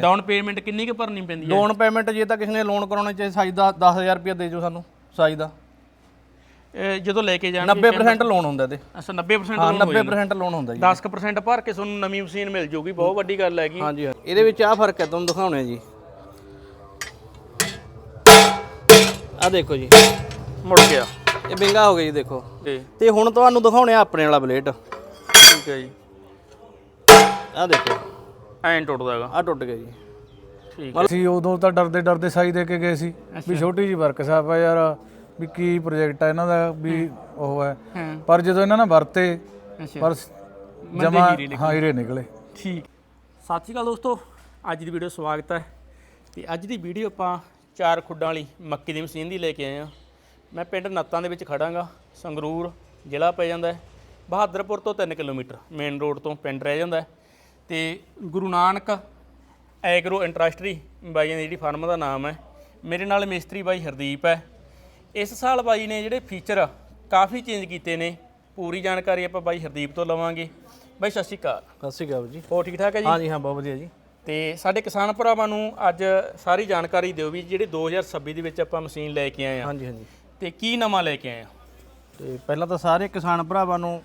Down payment ਕਿੰਨੀ ਕੁ ਭਰਨੀ ਪੈਂਦੀ ਹੈ? ਲੋਨ ਪੇਮੈਂਟ ਜੇ ਤਾਂ ਕਿਸੇ ਨੇ ਲੋਨ ਕਰਾਉਣਾ ਚਾਹੇ ਸਾਈਜ਼ ਦਾ 10000 ਰੁਪਏ ਦੇ ਦਿਓ ਸਾਨੂੰ ਸਾਈਜ਼ ਦਾ। ਜਦੋਂ ਲੈ ਕੇ ਜਾਣ 90% ਲੋਨ ਹੁੰਦਾ ਇਹਦੇ। ਅੱਛਾ 90% ਹਾਂ ਲੋਨ 90% ਲੋਨ ਹੁੰਦਾ ਜੀ। 10% ਭਰ ਕੇ ਤੁਹਾਨੂੰ ਨਵੀਂ ਮਸ਼ੀਨ ਮਿਲ ਜੂਗੀ ਬਹੁਤ ਵੱਡੀ ਗੱਲ ਹੈਗੀ। ਹਾਂਜੀ ਹਾਂ। ਇਹਦੇ ਵਿੱਚ ਆ ਫ਼ਰਕ ਹੈ ਤੁਹਾਨੂੰ ਦਿਖਾਉਣੇ ਜੀ। ਆ ਦੇਖੋ ਜੀ। ਮੁੜ ਗਿਆ ਇਹ ਬਿੰਗਾ ਹੋ ਗਿਆ ਜੀ ਦੇਖੋ। ਤੇ ਤੇ ਹੁਣ ਤੁਹਾਨੂੰ ਦਿਖਾਉਣੇ ਆ ਆਪਣੇ ਵਾਲਾ ਬਲੇਡ। ਠੀਕ ਹੈ ਜੀ। ਆ ਦੇਖੋ। ਐਂ ਟੁੱਟਦਾ ਹੈਗਾ। ਆ ਟੁੱਟ ਗਿਆ ਜੀ। ਠੀਕ ਅਸੀਂ ਉਦੋਂ ਤਾਂ ਡਰਦੇ ਡਰਦੇ ਸਾਈ ਦੇ ਕੇ ਗਏ ਸੀ ਵੀ ਛੋਟੀ ਜੀ ਵਰਕਸ਼ਾਪ ਆ ਯਾਰ ਵੀ ਕੀ ਪ੍ਰੋਜੈਕਟ ਆ ਇਹਨਾਂ ਦਾ ਵੀ ਉਹ ਹੈ। ਹਾਂ। ਪਰ ਜਦੋਂ ਇਹਨਾਂ ਨੇ ਵਰਤੇ ਪਰ ਜਮਾ ਹਾਂ ਹੀਰੇ ਨਿਕਲੇ। ਠੀਕ। ਸਤਿ ਸ਼੍ਰੀ ਅਕਾਲ ਦੋਸਤੋ ਅੱਜ ਦੀ ਵੀਡੀਓ ਸਵਾਗਤ ਹੈ। ਤੇ ਅੱਜ ਦੀ ਵੀਡੀਓ ਆਪਾਂ ਚਾਰ ਖੁੱਡਾਂ ਵਾਲੀ ਮੱਕੀ ਦੀ ਮਸ਼ੀਨ ਦੀ ਲੈ ਕੇ ਆਏ ਆ ਮੈਂ ਪਿੰਡ ਨੱਤਾਂ ਦੇ ਵਿੱਚ ਖੜਾਂਗਾ। ਸੰਗਰੂਰ ਜ਼ਿਲ੍ਹਾ ਪੈ ਜਾਂਦਾ ਹੈ। ਬਹਾਦਰਪੁਰ ਤੋਂ 3 ਕਿਲੋਮੀਟਰ ਮੇਨ ਰੋਡ ਤੋਂ ਪਿੰਡ ਰਹਿ ਜਾਂਦਾ ਹੈ। ਤੇ ਗੁਰੂ ਨਾਨਕ ਐਗਰੋ ਇੰਡਸਟਰੀ ਬਾਈਆਂ ਦੀ ਜਿਹੜੀ ਫਰਮ ਦਾ ਨਾਮ ਹੈ ਮੇਰੇ ਨਾਲ ਮਿਸਤਰੀ ਬਾਈ ਹਰਦੀਪ ਹੈ। ਇਸ ਸਾਲ ਬਾਈ ਨੇ ਜਿਹੜੇ ਫੀਚਰ ਕਾਫੀ ਚੇਂਜ ਕੀਤੇ ਨੇ ਪੂਰੀ ਜਾਣਕਾਰੀ ਆਪਾਂ ਬਾਈ ਹਰਦੀਪ ਤੋਂ ਲਵਾਂਗੇ। ਬਾਈ ਸਤਿ ਸ਼੍ਰੀ ਅਕਾਲ। ਸਤਿ ਸ਼੍ਰੀ ਅਕਾਲ ਜੀ। ਹੋਰ ਠੀਕ ਠਾਕ ਹੈ ਜੀ? ਹਾਂਜੀ ਹਾਂ ਬਹੁਤ ਵਧੀਆ ਜੀ। ਤੇ ਸਾਡੇ ਕਿਸਾਨ ਭਰਾਵਾਂ ਨੂੰ ਅੱਜ ਸਾਰੀ ਜਾਣਕਾਰੀ ਦਿਓ ਵੀ ਜਿਹੜੇ 2026 ਦੇ ਵਿੱਚ ਆਪਾਂ ਮਸ਼ੀਨ ਲੈ ਕੇ ਆਏ ਆ ਹਾਂਜੀ ਹਾਂਜੀ। ਤੇ ਕੀ ਨਵਾਂ ਲੈ ਕੇ ਆਏ ਆ ਤੇ ਪਹਿਲਾਂ ਤਾਂ ਸਾਰੇ ਕਿਸਾਨ ਭਰਾਵਾਂ ਨੂੰ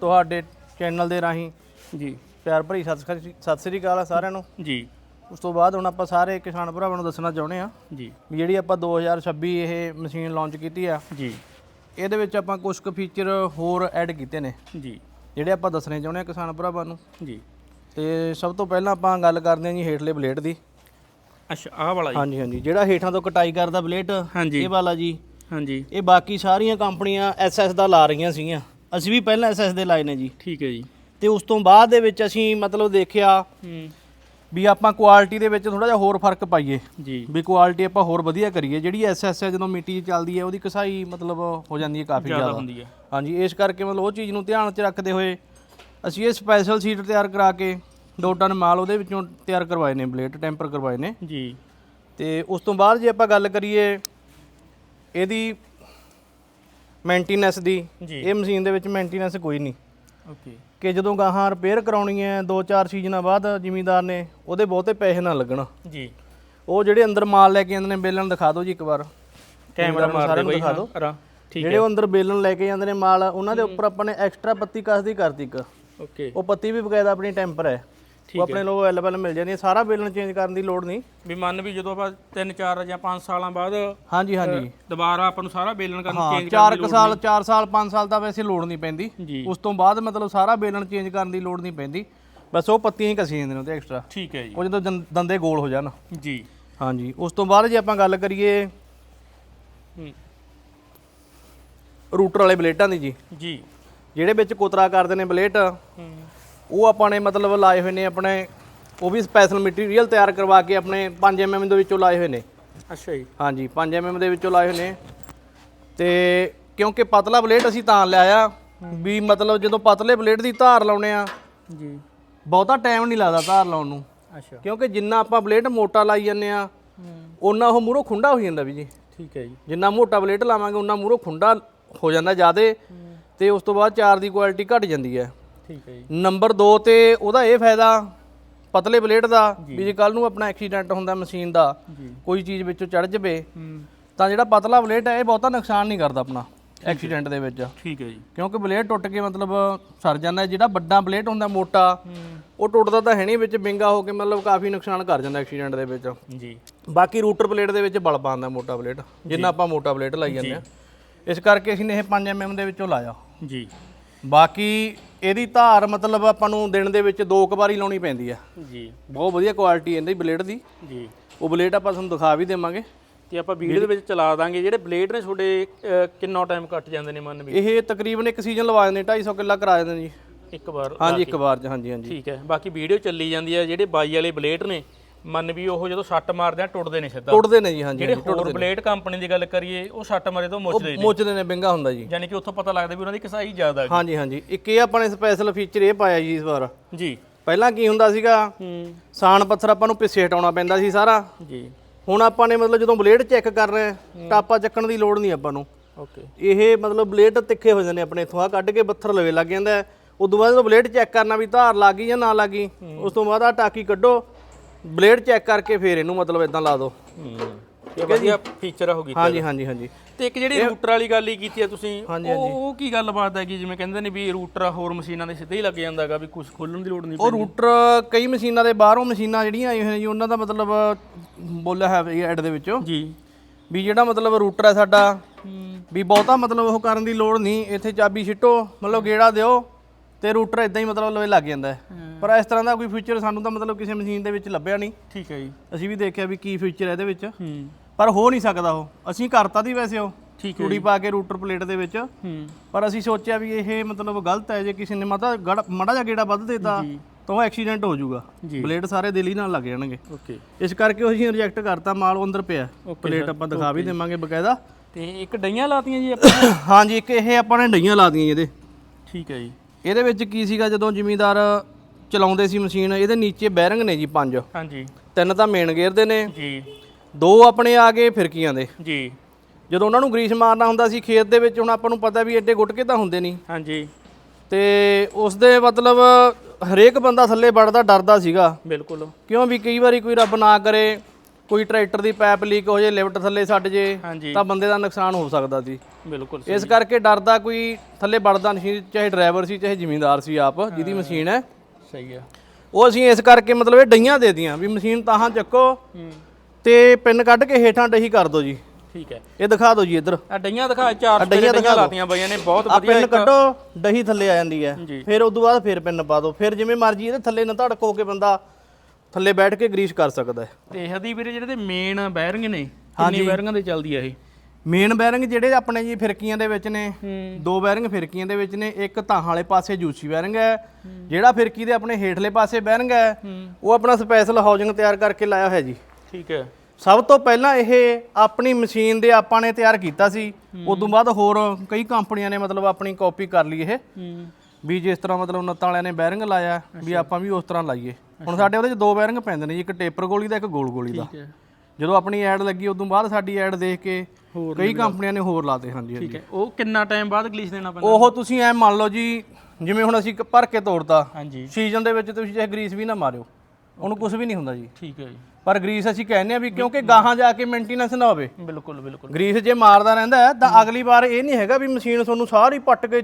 ਤੁਹਾਡੇ ਚੈਨਲ ਦੇ ਰਾਹੀਂ ਜੀ। ਪਿਆਰ ਭਰੀ ਸਤਿ ਸ੍ਰੀ ਸਤਿ ਸ੍ਰੀ ਅਕਾਲ ਆ ਸਾਰਿਆਂ ਨੂੰ। ਜੀ। ਉਸ ਤੋਂ ਬਾਅਦ ਹੁਣ ਆਪਾਂ ਸਾਰੇ ਕਿਸਾਨ ਭਰਾਵਾਂ ਨੂੰ ਦੱਸਣਾ ਚਾਹੁੰਦੇ ਆ ਜੀ। ਵੀ ਜਿਹੜੀ ਆਪਾਂ 2026 ਇਹ ਮਸ਼ੀਨ ਲਾਂਚ ਕੀਤੀ ਆ ਜੀ। ਇਹਦੇ ਵਿੱਚ ਆਪਾਂ ਕੁਝ ਕੁ ਫੀਚਰ ਹੋਰ ਐਡ ਕੀਤੇ ਨੇ। ਜੀ। ਜਿਹੜੇ ਆਪਾਂ ਦੱਸਣੇ ਚਾਹੁੰਦੇ ਆ ਕਿਸਾਨ ਭਰਾਵਾਂ ਨੂੰ। ਜੀ। ਤੇ ਸਭ ਤੋਂ ਪਹਿਲਾਂ ਆਪਾਂ ਗੱਲ ਕਰਦੇ ਹਾਂ ਜੀ ਹੇਠਲੇ ਬਲੇਡ ਦੀ। ਅੱਛਾ ਆਹ ਵਾਲਾ ਜੀ। ਹਾਂਜੀ ਹਾਂਜੀ। ਜਿਹੜਾ ਹੇਠਾਂ ਤੋਂ ਕਟਾਈ ਕਰਦਾ ਬਲੇਡ ਹਾਂਜੀ। ਇਹ ਵਾਲਾ ਜੀ। ਹਾਂਜੀ। ਇਹ ਬਾਕੀ ਸਾਰੀਆਂ ਕੰਪਨੀਆਂ ਐਸਐਸ ਦਾ ਲਾ ਰਹੀਆਂ ਸੀਗੀਆਂ। ਅਸੀਂ ਵੀ ਪਹਿਲਾਂ ਐਸਐਸ ਦੇ ਲਾਏ ਨੇ ਜੀ। ਠੀਕ ਹੈ ਜੀ। ਤੇ ਉਸ ਤੋਂ ਬਾਅਦ ਦੇ ਵਿੱਚ ਅਸੀਂ ਮਤਲਬ ਦੇਖਿਆ ਹੂੰ। ਵੀ ਆਪਾਂ ਕੁਆਲਿਟੀ ਦੇ ਵਿੱਚ ਥੋੜਾ ਜਿਹਾ ਹੋਰ ਫ਼ਰਕ ਪਾਈਏ। ਜੀ। ਵੀ ਕੁਆਲਿਟੀ ਆਪਾਂ ਹੋਰ ਵਧੀਆ ਕਰੀਏ। ਜਿਹੜੀ ਐਸਐਸ ਜਦੋਂ ਮਿੱਟੀ ਚੱਲਦੀ ਹੈ ਉਹਦੀ ਕਸਾਈ ਮਤਲਬ ਹੋ ਜਾਂਦੀ ਹੈ ਕਾਫੀ ਜ਼ਿਆਦਾ ਹੁੰਦੀ ਹੈ। ਹਾਂਜੀ ਇਸ ਕਰਕੇ ਮਤਲਬ ਉਹ ਚੀਜ਼ ਨੂੰ ਧਿਆਨ 'ਚ ਰੱਖਦੇ ਹੋਏ ਅਸੀਂ ਇਹ ਸਪੈਸ਼ਲ ਸੀਟ ਤਿਆਰ ਕਰਾ ਕੇ ਦੋ ਟਨ ਮਾਲ ਉਹਦੇ ਵਿੱਚੋਂ ਤਿਆਰ ਕਰਵਾਏ ਨੇ ਬਲੇਡ ਟੈਂਪਰ ਕਰਵਾਏ ਨੇ। ਜੀ। ਤੇ ਉਸ ਤੋਂ ਬਾਅਦ ਜੇ ਆਪਾਂ ਗੱਲ ਕਰੀਏ ਇਹਦੀ ਮੇਨਟੇਨੈਂਸ ਦੀ ਇਹ ਮਸ਼ੀਨ ਦੇ ਵਿੱਚ ਮੇਨਟੇਨੈਂਸ ਕੋਈ ਨਹੀਂ। ਓਕੇ ਕਿ ਜਦੋਂ ਗਾਹਾਂ ਰਿਪੇਅਰ ਕਰਾਉਣੀ ਹੈ ਦੋ ਚਾਰ ਸੀਜ਼ਨਾਂ ਬਾਅਦ ਜ਼ਿਮੀਂਦਾਰ ਨੇ ਉਹਦੇ ਬਹੁਤੇ ਪੈਸੇ ਨਾ ਲੱਗਣ। ਜੀ। ਉਹ ਜਿਹੜੇ ਅੰਦਰ ਮਾਲ ਲੈ ਕੇ ਜਾਂਦੇ ਨੇ ਬੇਲਣ ਦਿਖਾ ਦਿਓ ਜੀ ਇੱਕ ਵਾਰ। ਕੈਮਰਾ ਮਾਰ ਦੇ ਬਾਈ ਹਾਂ ਠੀਕ ਜਿਹੜੇ ਅੰਦਰ ਬੇਲਣ ਲੈ ਕੇ ਜਾਂਦੇ ਨੇ ਮਾਲ ਉਹਨਾਂ ਦੇ ਉੱਪਰ ਆਪਾਂ ਨੇ ਐਕਸਟਰਾ ਪੱਤੀ ਕੱਸਦੀ ਕਰਤੀ ਇੱਕ। ਓਕੇ ਉਹ ਪੱਤੀ ਵੀ ਬਕਾਇਦਾ ਆਪਣੀ ਟੈਂਪਰ ਹੈ। ਉਹ ਆਪਣੇ ਲੋਕ ਅਵੇਲੇਬਲ ਮਿਲ ਜਾਂਦੀ ਹੈ ਸਾਰਾ ਬੇਲਣ ਚੇਂਜ ਕਰਨ ਦੀ ਲੋੜ ਨਹੀਂ। ਵੀ ਮੰਨ ਵੀ ਜਦੋਂ ਆਪਾਂ 3 4 ਜਾਂ 5 ਸਾਲਾਂ ਬਾਅਦ ਹਾਂਜੀ ਹਾਂਜੀ। ਦੁਬਾਰਾ ਆਪਾਂ ਨੂੰ ਸਾਰਾ ਬੇਲਣ ਕਰਨ ਚੇਂਜ 4 ਸਾਲ 4 ਸਾਲ 5 ਸਾਲ ਤਾਂ ਵੈਸੇ ਲੋੜ ਨਹੀਂ ਪੈਂਦੀ। ਉਸ ਤੋਂ ਬਾਅਦ ਮਤਲਬ ਸਾਰਾ ਬੇਲਣ ਚੇਂਜ ਕਰਨ ਦੀ ਲੋੜ ਨਹੀਂ ਪੈਂਦੀ। ਬਸ ਉਹ ਪੱਤੀਆਂ ਹੀ ਕਸੀ ਜਾਂਦੇ ਨੇ ਉਹਦੇ ਐਕਸਟਰਾ ਠੀਕ ਹੈ ਜੀ। ਉਹ ਜਦੋਂ ਦੰ- ਦੰਦੇ ਗੋਲ ਹੋ ਜਾਣ। ਜੀ। ਹਾਂਜੀ ਉਸ ਤੋਂ ਬਾਅਦ ਜੇ ਆਪਾਂ ਗੱਲ ਕਰੀਏ ਰੂਟਰ ਵਾਲੇ ਬਲੇਟਾਂ ਦੀ ਜੀ। ਜੀ। ਜਿਹੜੇ ਵਿੱਚ ਕੋਤਰਾ ਕਰਦੇ ਨੇ ਬਲੇਟ ਹੂੰ। ਉਹ ਆਪਾਂ ਨੇ ਮਤਲਬ ਲਾਏ ਹੋਏ ਨੇ ਆਪਣੇ ਉਹ ਵੀ ਸਪੈਸ਼ਲ ਮਟੀਰੀਅਲ ਤਿਆਰ ਕਰਵਾ ਕੇ ਆਪਣੇ 5 mm ਦੇ ਵਿੱਚੋਂ ਲਾਏ ਹੋਏ ਨੇ। ਅੱਛਾ ਜੀ। ਹਾਂਜੀ 5 mm ਦੇ ਵਿੱਚੋਂ ਲਾਏ ਹੋਏ ਨੇ। ਤੇ ਕਿਉਂਕਿ ਪਤਲਾ ਬਲੇਡ ਅਸੀਂ ਤਾਂ ਲਿਆਇਆ ਵੀ ਮਤਲਬ ਜਦੋਂ ਪਤਲੇ ਬਲੇਡ ਦੀ ਧਾਰ ਲਾਉਣੇ ਆ ਜੀ। ਬਹੁਤਾ ਟਾਈਮ ਨਹੀਂ ਲੱਗਦਾ ਧਾਰ ਲਾਉਣ ਨੂੰ। ਅੱਛਾ। ਕਿਉਂਕਿ ਜਿੰਨਾ ਆਪਾਂ ਬਲੇਡ ਮੋਟਾ ਲਾਈ ਜਾਂਦੇ ਆ ਉਹਨਾਂ ਉਹ ਮੂਹਰੋਂ ਖੁੰਡਾ ਹੋ ਜਾਂਦਾ ਵੀ ਜੀ। ਠੀਕ ਹੈ ਜੀ। ਜਿੰਨਾ ਮੋਟਾ ਬਲੇਡ ਲਾਵਾਂਗੇ ਉਹਨਾਂ ਮੂਹਰੋਂ ਖੁੰਡਾ ਹੋ ਜਾਂਦਾ ਜ਼ਿਆਦੇ ਤੇ ਉਸ ਤੋਂ ਬਾਅਦ ਚਾਰ ਦੀ ਕੁਆਲਿਟੀ ਘਟ ਜਾਂਦੀ ਹੈ। ਠੀਕ ਹੈ ਜੀ। ਨੰਬਰ 2 ਤੇ ਉਹਦਾ ਇਹ ਫਾਇਦਾ ਪਤਲੇ ਬਲੇਡ ਦਾ ਵੀ ਜੇ ਕੱਲ ਨੂੰ ਆਪਣਾ ਐਕਸੀਡੈਂਟ ਹੁੰਦਾ ਮਸ਼ੀਨ ਦਾ ਕੋਈ ਚੀਜ਼ ਵਿੱਚੋਂ ਚੜ ਜਵੇ ਤਾਂ ਜਿਹੜਾ ਪਤਲਾ ਬਲੇਡ ਹੈ ਇਹ ਬਹੁਤਾ ਨੁਕਸਾਨ ਨਹੀਂ ਕਰਦਾ ਆਪਣਾ ਐਕਸੀਡੈਂਟ ਦੇ ਵਿੱਚ। ਠੀਕ ਹੈ ਜੀ। ਕਿਉਂਕਿ ਬਲੇਡ ਟੁੱਟ ਕੇ ਮਤਲਬ ਸਰ ਜਾਂਦਾ। ਜਿਹੜਾ ਵੱਡਾ ਬਲੇਡ ਹੁੰਦਾ ਮੋਟਾ ਉਹ ਟੁੱਟਦਾ ਤਾਂ ਹੈ ਨਹੀਂ ਵਿੱਚ ਵਿੰਗਾ ਹੋ ਕੇ ਮਤਲਬ ਕਾਫੀ ਨੁਕਸਾਨ ਕਰ ਜਾਂਦਾ ਐਕਸੀਡੈਂਟ ਦੇ ਵਿੱਚ। ਜੀ। ਬਾਕੀ ਰੂਟਰ ਬਲੇਡ ਦੇ ਵਿੱਚ ਬਲ ਪਾਉਂਦਾ ਮੋਟਾ ਬਲੇਡ ਜਿੰਨਾ ਆਪਾਂ ਮੋਟਾ ਬਲੇਡ ਲਾਈ ਜਾਂਦੇ ਆ ਇਸ ਕਰਕੇ ਅਸੀਂ ਨੇ ਇਹ 5 mm ਦੇ ਵਿੱਚੋਂ ਲਾਇਆ। ਜੀ। ਬਾਕੀ ਇਹਦੀ ਧਾਰ ਮਤਲਬ ਆਪਾਂ ਨੂੰ ਦਿਨ ਦੇ ਵਿੱਚ ਦੋ ਕੁ ਵਾਰੀ ਲਾਉਣੀ ਪੈਂਦੀ ਆ। ਜੀ। ਬਹੁਤ ਵਧੀਆ ਕੁਆਲਿਟੀ ਇਹਦੀ ਬਲੇਡ ਦੀ। ਜੀ। ਉਹ ਬਲੇਡ ਆਪਾਂ ਤੁਹਾਨੂੰ ਦਿਖਾ ਵੀ ਦੇਵਾਂਗੇ। ਤੇ ਆਪਾਂ ਵੀਡੀਓ ਦੇ ਵਿੱਚ ਚਲਾ ਦਾਂਗੇ ਜਿਹੜੇ ਬਲੇਡ ਨੇ ਤੁਹਾਡੇ ਕਿੰਨਾ ਟਾਈਮ ਕੱਟ ਜਾਂਦੇ ਨੇ ਮੰਨ ਵੀ ਇਹ ਤਕਰੀਬਨ ਇੱਕ ਸੀਜ਼ਨ ਲਵਾ ਦਿੰਦੇ 250 ਕਿੱਲਾ ਕਰਾ ਦਿੰਦੇ ਨੇ ਜੀ। ਇੱਕ ਵਾਰ ਹਾਂਜੀ ਇੱਕ ਵਾਰ ਚ ਹਾਂਜੀ ਹਾਂਜੀ। ਠੀਕ ਹੈ। ਬਾਕੀ ਵੀਡੀਓ ਚੱਲੀ ਜਾਂਦੀ ਹੈ ਜਿਹੜੇ ਬਾਈ ਵਾਲੇ ਬਲੇਡ ਨੇ ਮੰਨ ਵੀ ਉਹ ਜਦੋਂ ਸੱਟ ਮਾਰਦੇ ਆ ਟੁੱਟਦੇ ਨੇ ਸਿੱਧਾ। ਟੁੱਟਦੇ ਨੇ ਜੀ ਹਾਂਜੀ ਜਿਹੜੇ ਹੋਰ ਬਲੇਡ ਕੰਪਨੀ ਦੀ ਗੱਲ ਕਰੀਏ ਉਹ ਸੱਟ ਮਾਰੇ ਤੋਂ ਮੁੱਚਦੇ ਨੇ। ਮੋਚਦੇ ਨੇ ਬਿੰਗਾ ਹੁੰਦਾ ਜੀ। ਯਾਨੀ ਕਿ ਉੱਥੋਂ ਪਤਾ ਲੱਗਦਾ ਵੀ ਉਹਨਾਂ ਦੀ ਕਸਾਈ ਜ਼ਿਆਦਾ ਹੈ ਹਾਂਜੀ ਹਾਂਜੀ। ਇੱਕ ਇਹ ਆਪਾਂ ਨੇ ਸਪੈਸ਼ਲ ਫੀਚਰ ਇਹ ਪਾਇਆ ਜੀ ਇਸ ਵਾਰ। ਜੀ। ਪਹਿਲਾਂ ਕੀ ਹੁੰਦਾ ਸੀਗਾ? ਹੂੰ। ਸਾਨ ਪੱਥਰ ਆਪਾਂ ਨੂੰ ਪਿੱਛੇ ਹਟਾਉਣਾ ਪੈਂਦਾ ਸੀ ਸਾਰਾ। ਜੀ। ਹੁਣ ਆਪਾਂ ਨੇ ਮਤਲਬ ਜਦੋਂ ਬਲੇਡ ਚੈੱਕ ਕਰ ਰਹੇ ਹਾਂ। ਟਾਪਾ ਚੱਕਣ ਦੀ ਲੋੜ ਨਹੀਂ ਆਪਾਂ ਨੂੰ। ਓਕੇ। ਇਹ ਮਤਲਬ ਬਲੇਡ ਤਿੱਖੇ ਹੋ ਜਾਂਦੇ ਆਪਣੇ ਇਥੋਂ ਆ ਕੱਢ ਕੇ ਪੱਥਰ ਲਵੇ ਲੱਗ ਜਾਂਦਾ। ਉਦੋਂ ਬਾਅਦ ਜਦੋਂ ਬਲੇਡ ਚੈੱਕ ਕਰਨਾ ਵੀ ਧਾਰ ਲੱਗ ਗਈ ਜਾਂ ਨਾ ਲੱਗ ਉਸ ਤੋਂ ਬਾਅਦ ਆ ਟਾਕੀ ਕੱਢੋ ਬਲੇਡ ਚੈੱਕ ਕਰਕੇ ਫਿਰ ਇਹਨੂੰ ਮਤਲਬ ਇਦਾਂ ਲਾ ਦਿਓ ਹੂੰ। ਇਹ ਵਧੀਆ ਫੀਚਰ ਹੋਗੀ ਹਾਂਜੀ ਹਾਂਜੀ ਹਾਂਜੀ। ਤੇ ਇੱਕ ਜਿਹੜੀ ਰੂਟਰ ਵਾਲੀ ਗੱਲ ਹੀ ਕੀਤੀ ਆ ਤੁਸੀਂ ਉਹ ਉਹ ਕੀ ਗੱਲਬਾਤ ਹੈ ਕਿ ਜਿਵੇਂ ਕਹਿੰਦੇ ਨੇ ਵੀ ਰੂਟਰ ਹੋਰ ਮਸ਼ੀਨਾਂ ਦੇ ਸਿੱਧੇ ਹੀ ਲੱਗ ਜਾਂਦਾਗਾ ਵੀ ਕੁਝ ਖੋਲਣ ਦੀ ਲੋੜ ਨਹੀਂ ਉਹ ਰੂਟਰ ਕਈ ਮਸ਼ੀਨਾਂ ਦੇ ਬਾਹਰੋਂ ਮਸ਼ੀਨਾਂ ਜਿਹੜੀਆਂ ਆਈਆਂ ਹੋਈਆਂ ਜੀ ਉਹਨਾਂ ਦਾ ਮਤਲਬ ਬੋਲਿਆ ਹੈ ਐਡ ਦੇ ਵਿੱਚੋਂ। ਜੀ। ਵੀ ਜਿਹੜਾ ਮਤਲਬ ਰੂਟਰ ਹੈ ਸਾਡਾ ਵੀ ਬਹੁਤਾ ਮਤਲਬ ਉਹ ਕਰਨ ਦੀ ਲੋੜ ਨਹੀਂ ਇੱਥੇ ਚਾਬੀ ਛਿੱਟੋ ਮਤਲਬ ਗੇੜਾ ਦਿਓ। ਤੇ ਰੂਟਰ ਇਦਾਂ ਹੀ ਮਤਲਬ ਲਵੇ ਲੱਗ ਜਾਂਦਾ ਹੈ। ਪਰ ਇਸ ਤਰ੍ਹਾਂ ਦਾ ਕੋਈ ਫੀਚਰ ਸਾਨੂੰ ਤਾਂ ਮਤਲਬ ਕਿਸੇ ਮਸ਼ੀਨ ਦੇ ਵਿੱਚ ਲੱਭਿਆ ਨਹੀਂ। ਠੀਕ ਹੈ ਜੀ। ਅਸੀਂ ਵੀ ਦੇਖਿਆ ਵੀ ਕੀ ਫੀਚਰ ਹੈ ਇਹਦੇ ਵਿੱਚ। ਹੂੰ। ਪਰ ਹੋ ਨਹੀਂ ਸਕਦਾ ਉਹ। ਅਸੀਂ ਕਰਤਾ ਦੀ ਵੈਸੇ ਉਹ। ਠੀਕ ਹੈ ਟੂੜੀ ਪਾ ਕੇ ਰੂਟਰ ਪਲੇਟ ਦੇ ਵਿੱਚ। ਹੂੰ। ਪਰ ਅਸੀਂ ਸੋਚਿਆ ਵੀ ਇਹ ਮਤਲਬ ਗਲਤ ਹੈ। ਜੇ ਕਿਸੇ ਨੇ ਮਤਾ ਮੜਾ ਜਿਹਾ ਗੇੜਾ ਵੱਧ ਦੇਤਾ ਤਾਂ ਉਹ ਐਕਸੀਡੈਂਟ ਹੋ ਜਾਊਗਾ। ਬਲੇਡ ਸਾਰੇ ਦਿਲ ਹੀ ਨਾਲ ਲੱਗ ਜਾਣਗੇ। ਓਕੇ। ਇਸ ਕਰਕੇ ਉਹ ਅਸੀਂ ਰਿਜੈਕਟ ਕਰਤਾ। ਮਾਲ ਉਹ ਅੰਦਰ ਪਿਆ। ਪਲੇਟ ਆਪਾਂ ਦਿਖਾ ਵੀ ਦੇਵਾਂਗੇ ਬਕਾਇਦਾ। ਤੇ ਇੱਕ ਡਈਆਂ ਲਾਤੀਆਂ ਜੀ ਆਪਾਂ ਹਾਂਜੀ ਇੱਕ ਇਹ ਆਪਾਂ ਨੇ ਡਈਆਂ ਲਾ ਦੀਆਂ ਜੀ ਇਹਦੇ। ਠੀਕ ਹੈ ਜੀ। ਇਹਦੇ ਵਿੱਚ ਕੀ ਸੀਗਾ ਜਦੋਂ ਜ਼ਿਮੀਂਦਾਰ ਚਲਾਉਂਦੇ ਸੀ ਮਸ਼ੀਨ ਇਹਦੇ ਨੀਚੇ ਬੈਰਿੰਗ ਨੇ ਜੀ ਪੰਜ। ਹਾਂਜੀ। ਤਿੰਨ ਤਾਂ ਮੇਨ ਗੇਅਰ ਦੇ ਨੇ। ਜੀ। ਦੋ ਆਪਣੇ ਆ ਗਏ ਫਿਰਕੀਆਂ ਦੇ ਜੀ। ਜਦੋਂ ਉਹਨਾਂ ਨੂੰ ਗਰੀਸ ਮਾਰਨਾ ਹੁੰਦਾ ਸੀ ਖੇਤ ਦੇ ਵਿੱਚ ਹੁਣ ਆਪਾਂ ਨੂੰ ਪਤਾ ਵੀ ਐਡੇ ਗੁੱਟਕੇ ਤਾਂ ਹੁੰਦੇ ਨਹੀਂ। ਹਾਂਜੀ। ਤੇ ਉਸ ਦੇ ਮਤਲਬ ਹਰੇਕ ਬੰਦਾ ਥੱਲੇ ਵੜਦਾ ਡਰਦਾ ਸੀਗਾ। ਬਿਲਕੁਲ। ਕਿਉਂ ਵੀ ਕਈ ਵਾਰੀ ਕੋਈ ਰੱਬ ਨਾ ਕਰੇ ਕੋਈ ਟਰੈਕਟਰ ਦੀ ਪਾਈਪ ਲੀਕ ਹੋ ਜੇ ਲਿਫਟ ਥੱਲੇ ਛੱਡ ਜੇ ਹਾਂਜੀ। ਤਾਂ ਬੰਦੇ ਦਾ ਨੁਕਸਾਨ ਹੋ ਸਕਦਾ ਸੀ। ਬਿਲਕੁਲ ਇਸ ਕਰਕੇ ਡਰਦਾ ਕੋਈ ਥੱਲੇ ਵੜਦਾ ਨਹੀਂ ਸੀ ਚਾਹੇ ਡਰਾਈਵਰ ਸੀ ਚਾਹੇ ਜ਼ਿਮੀਂਦਾਰ ਸੀ ਆਪ ਜਿਹਦੀ ਮਸ਼ੀਨ ਹੈ। ਸਹੀ ਹੈ। ਉਹ ਅਸੀਂ ਇਸ ਕਰਕੇ ਮਤਲਬ ਇਹ ਡਈਆਂ ਦੇ ਦੀਆਂ ਵੀ ਮਸ਼ੀਨ ਤਾਹਾਂ ਚੱਕੋ ਹੂੰ। ਤੇ ਪਿੰਨ ਕੱਢ ਕੇ ਹੇਠਾਂ ਡਹੀ ਕਰ ਦਿਓ ਜੀ। ਠੀਕ ਹੈ। ਇਹ ਦਿਖਾ ਦਿਓ ਜੀ ਇੱਧਰ। ਆ ਡਈਆਂ ਦਿਖਾ ਚਾਰ ਡਈਆਂ ਦਿਖਾ। ਲਾਤੀਆਂ ਬਈਆਂ ਨੇ ਬਹੁਤ ਆ ਵਧੀਆ ਪਿੰਨ ਕੱਢੋ ਡਹੀ ਥੱਲੇ ਆ ਜਾਂਦੀ ਹੈ। ਜੀ। ਫਿਰ ਉਸ ਤੋਂ ਬਾਅਦ ਫਿਰ ਪਿੰਨ ਪਾ ਦਿਓ ਫਿਰ ਜਿਵੇਂ ਮਰਜ਼ੀ ਇਹਦੇ ਥੱਲੇ ਨਾ ਧੜਕ ਹੋ ਕੇ ਬੰਦਾ ਥੱਲੇ ਬੈਠ ਕੇ ਗਰੀਸ ਕਰ ਸਕਦਾ ਹੈ। ਤੇ ਹਦੀ ਵੀਰੇ ਜਿਹੜੇ ਤੇ ਮੇਨ ਬੈਰਿੰਗ ਨੇ ਕਿੰਨੀ ਬੈਰਿੰਗਾਂ ਦੇ ਚੱਲਦੀ ਆ ਇਹ? ਮੇਨ ਬੈਰਿੰਗ ਜਿਹੜੇ ਆਪਣੇ ਜੀ ਫਿਰਕੀਆਂ ਦੇ ਵਿੱਚ ਨੇ ਦੋ ਬੈਰਿੰਗ ਫਿਰਕੀਆਂ ਦੇ ਵਿੱਚ ਨੇ ਇੱਕ ਧਾਹਾਂ ਵਾਲੇ ਪਾਸੇ ਜੂਸੀ ਬੈਰਿੰਗ ਹੈ ਜਿਹੜਾ ਫਿਰਕੀ ਦੇ ਆਪਣੇ ਹੇਠਲੇ ਪਾਸੇ ਬੈਰਿੰਗ ਹੈ ਉਹ ਆਪਣਾ ਸਪੈਸ਼ਲ ਹਾਊਸਿੰਗ ਤਿਆਰ ਕਰਕੇ ਲਾਇਆ ਹੋਇਆ ਜੀ। ਠੀਕ ਹੈ। ਸਭ ਤੋਂ ਪਹਿਲਾਂ ਇਹ ਆਪਣੀ ਮਸ਼ੀਨ ਦੇ ਆਪਾਂ ਨੇ ਤਿਆਰ ਕੀਤਾ ਸੀ ਉਸ ਤੋਂ ਬਾਅਦ ਹੋਰ ਕਈ ਕੰਪਨੀਆਂ ਨੇ ਮਤਲਬ ਆਪਣੀ ਕਾਪੀ ਕਰ ਲਈ ਇਹ। ਵੀ ਜਿਸ ਤਰ੍ਹਾਂ ਮਤਲਬ ਨੱਤਾਂ ਵਾਲਿਆਂ ਨੇ ਬੈਰਿੰਗ ਲਾਇਆ ਵੀ ਆਪਾਂ ਵੀ ਉਸ ਤਰ੍ਹਾਂ ਲਾਈਏ। ਹੁਣ ਸਾਡੇ ਉਹਦੇ 'ਚ ਦੋ ਬੈਰਿੰਗ ਪੈਂਦੇ ਨੇ ਜੀ ਇੱਕ ਟੇਪਰ ਗੋਲੀ ਦਾ ਇੱਕ ਗੋਲ ਗੋਲੀ ਦਾ। ਠੀਕ ਹੈ। ਜਦੋਂ ਆਪਣੀ ਐਡ ਲੱਗੀ ਉਸ ਤੋਂ ਬਾਅਦ ਸਾਡੀ ਐਡ ਦੇਖ ਕੇ ਕਈ ਕੰਪਨੀਆਂ ਨੇ ਹੋਰ ਲਾਤੇ ਹਾਂਜੀ ਠੀਕ ਹੈ। ਉਹ ਕਿੰਨਾ ਟਾਈਮ ਬਾਅਦ ਗਲੀਸ ਦੇਣਾ ਪੈਂਦਾ? ਉਹ ਤੁਸੀਂ ਐ ਮੰਨ ਲਓ ਜੀ ਜਿਵੇਂ ਹੁਣ ਅਸੀਂ ਭਰ ਕੇ ਤੋੜਤਾ ਹਾਂਜੀ। ਸੀਜ਼ਨ ਦੇ ਵਿੱਚ ਤੁਸੀਂ ਚਾਹੇ ਗਰੀਸ ਵੀ ਨਾ ਮਾਰਿਓ ਉਹਨੂੰ ਕੁਝ ਵੀ ਨਹੀਂ ਹੁੰਦਾ ਜੀ। ਠੀਕ ਹੈ ਜੀ। ਪਰ ਗਰੀਸ ਅਸੀਂ ਕਹਿੰਦੇ ਆ ਵੀ ਕਿਉਂਕਿ ਗਾਹਾਂ ਜਾ ਕੇ ਮੇਨਟੇਨੈਂਸ ਨਾ ਹੋਵੇ। ਬਿਲਕੁਲ ਬਿਲਕੁਲ। ਗਰੀਸ ਜੇ ਮਾਰਦਾ ਰਹਿੰਦਾ ਤਾਂ ਅਗਲੀ ਵਾਰ ਇਹ ਨਹੀਂ ਹੈਗਾ ਵੀ ਮਸ਼ੀਨ ਤੁਹਾਨੂੰ ਸਾਰੀ ਪੱਟ ਕੇ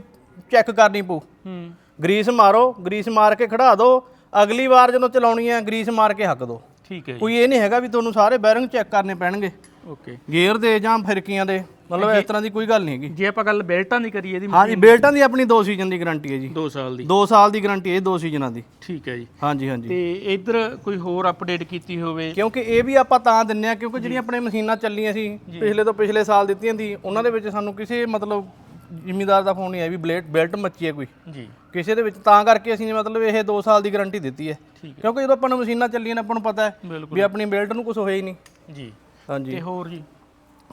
ਚੈੱਕ ਕਰਨੀ ਪਊ। ਹੂੰ ਗਰੀਸ ਮਾਰੋ ਗਰੀਸ ਮਾਰ ਕੇ ਖੜਾ ਦਿਓ ਅਗਲੀ ਵਾਰ ਜਦੋਂ ਚਲਾਉਣੀ ਹੈ ਗਰੀਸ ਮਾਰ ਕੇ ਹੱਕ ਦਿਓ ਠੀਕ ਹੈ ਜੀ। ਕੋਈ ਇਹ ਨਹੀਂ ਹੈਗਾ ਵੀ ਤੁਹਾਨੂੰ ਸਾਰੇ ਬੈਰਿੰਗ ਚੈੱਕ ਕਰਨੇ ਪੈਣਗੇ। ਓਕੇ। ਗੇਅਰ ਦੇ ਜਾਂ ਫਿਰਕੀਆਂ ਦੇ। ਮਤਲਬ ਇਸ ਤਰ੍ਹਾਂ ਦੀ ਕੋਈ ਗੱਲ ਨਹੀਂ ਹੈਗੀ। ਜੇ ਆਪਾਂ ਗੱਲ ਬੈਲਟਾਂ ਦੀ ਕਰੀਏ ਇਹਦੀ ਹਾਂਜੀ ਬੇਲਟਾਂ ਦੀ ਆਪਣੀ 2 ਸੀਜ਼ਨ ਦੀ ਗਾਰੰਟੀ ਹੈ ਜੀ। 2 ਸਾਲ ਦੀ। 2 ਸਾਲ ਦੀ ਗਾਰੰਟੀ ਹੈ 2 ਸੀਜ਼ਨਾਂ ਦੀ। ਠੀਕ ਹੈ ਜੀ। ਹਾਂਜੀ ਹਾਂਜੀ। ਤੇ ਇੱਧਰ ਕੋਈ ਹੋਰ ਅਪਡੇਟ ਕੀਤੀ ਹੋਵੇ? ਕਿਉਂਕਿ ਇਹ ਵੀ ਆਪਾਂ ਤਾਂ ਦਿੰਨੇ ਆ ਕਿਉਂਕਿ ਜਿਹੜੀਆਂ ਆਪਣੇ ਮਸ਼ੀਨਾਂ ਚੱਲੀਆਂ ਸੀ ਪਿਛਲੇ ਤੋਂ ਪਿਛਲੇ ਸਾਲ ਦਿੱਤੀਆਂ ਦੀ ਉਹਨਾਂ ਦੇ ਵਿੱਚ ਸਾਨੂੰ ਕਿਸੇ ਮਤਲਬ ਜ਼ਿਮੀਦਾਰ ਦਾ ਫੋਨ ਨਹੀਂ ਆਇਆ ਵੀ ਬਲੇਡ ਬੈਲਟ ਮੱਚੀ ਹੈ ਕੋਈ। ਜੀ। ਕਿਸੇ ਦੇ ਵਿੱਚ ਤਾਂ ਕਰਕੇ ਅਸੀਂ ਮਤਲਬ ਇਹ 2 ਸਾਲ ਦੀ ਗਾਰੰਟੀ ਦਿੱਤੀ ਹੈ। ਕਿਉਂਕਿ ਜਦੋਂ ਆਪਾਂ ਨੂੰ ਮਸ਼ੀਨਾਂ ਚੱਲੀਆਂ ਨੇ ਆਪਾਂ ਨੂੰ ਪਤਾ ਹੈ ਵੀ ਆਪਣੀ ਬੈਲਟ ਨੂੰ ਕੁਝ ਹੋਇਆ ਹੀ ਨਹੀਂ। ਜੀ। ਹਾਂਜੀ। ਤੇ ਹੋਰ ਜੀ?